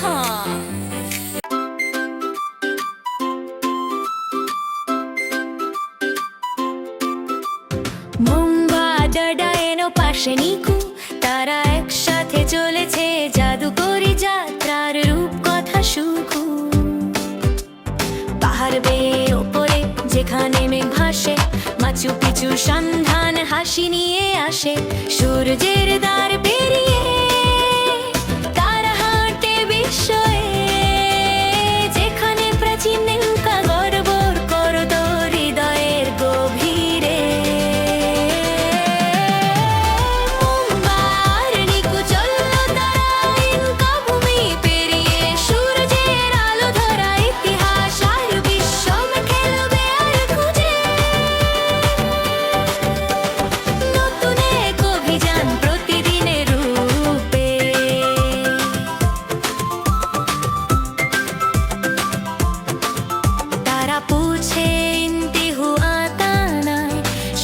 হ্যাঁ। চলো যাত্রার রূপ কথা সুখু। পাহাড় ওপরে, যেখানে মেঘ ভাসে মাচু পিচু সন্ধান হাসি নিয়ে আসে, সূর্যের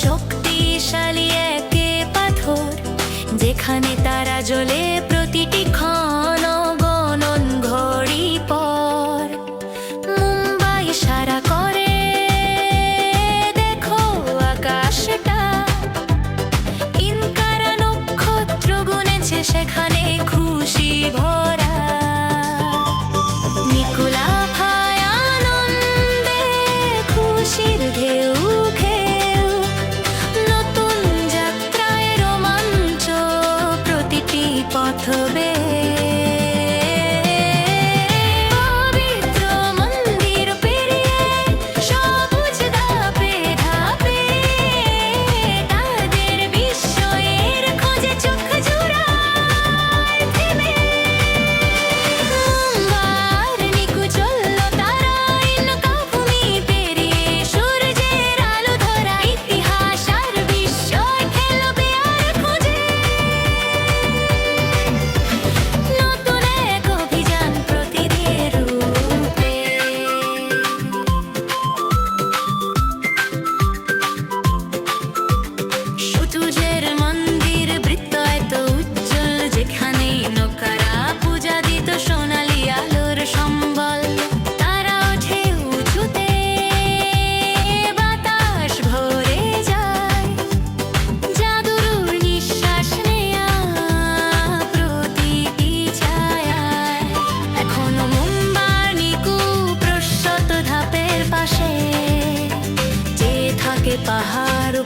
শক্তিশালী একে পাথর তারা জ্বলে প্রতিটি ক্ষণ। পাহাড়